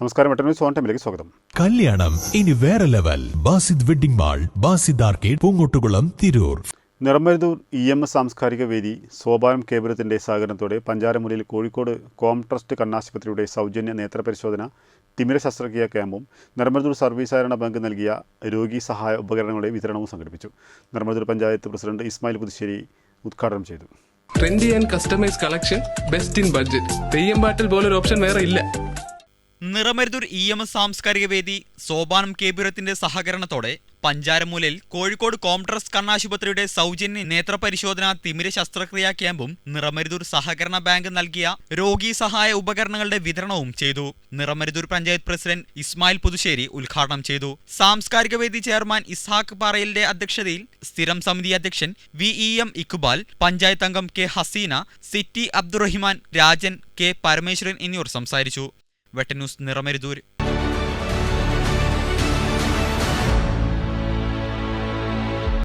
നമസ്കാരം വെട്ടനൂർ സോൺ ടൈമിലേക്ക് സ്വാഗതം. കല്യാണം ഇനി വേറെ level. Basid wedding mall Basid arcade Poongottukulam Tirur. Niramaruthur E M S സാംസ്കാരിക വേദി സോപാനം കേബിരത്തിന്റെ സഹകരണത്തോടെ പഞ്ചാരമുലയിൽ കോഴിക്കോട് കോം ട്രസ്റ്റ് കണ്ണാശുപത്രിയുടെ സൗജന്യ നേത്രപരിശോധന തിമിര ശസ്ത്രക്രിയ ക്യാമ്പും നിറമരുതൂർ സർവീസ് ആരണ ബാങ്ക് നൽകിയ രോഗി സഹായ ഉപകരണങ്ങളുടെ വിതരണവും സംഘടിപ്പിച്ചു. നിറമരുതൂർ പഞ്ചായത്ത് പ്രസിഡന്റ് ഇസ്മായിൽ പുതുശ്ശേരി ഉദ്ഘാടനം ചെയ്തു. Trendy and customise collection best in budget Theyyam പാട്ടിൽ പോലൊരു ഓപ്ഷൻ വേറെ ഇല്ല. നിറമരുതൂർ ഇ എം എസ് സാംസ്കാരിക വേദി സോപാനം കേപുരത്തിന്റെ സഹകരണത്തോടെ പഞ്ചാരമൂലയിൽ കോഴിക്കോട് കോംട്രസ് കണ്ണാശുപത്രിയുടെ സൗജന്യ നേത്രപരിശോധന തിമിര ശസ്ത്രക്രിയാ ക്യാമ്പും നിറമരുതൂർ സഹകരണ ബാങ്ക് നൽകിയ രോഗി സഹായ ഉപകരണങ്ങളുടെ വിതരണവും ചെയ്തു. നിറമരുതൂർ പഞ്ചായത്ത് പ്രസിഡന്റ് ഇസ്മായിൽ പുതുശ്ശേരി ഉദ്ഘാടനം ചെയ്തു. സാംസ്കാരിക വേദി ചെയർമാൻ ഇസ്ഹാഖ് പാറയിലിന്റെ അധ്യക്ഷതയിൽ സ്ഥിരം സമിതി അധ്യക്ഷൻ V E M Iqbal panchayat അംഗം K Haseena CT Abdurahiman Rajan K Parameswaran എന്നിവർ സംസാരിച്ചു. വെട്ടന്യൂസ് നിറമരുതൂർ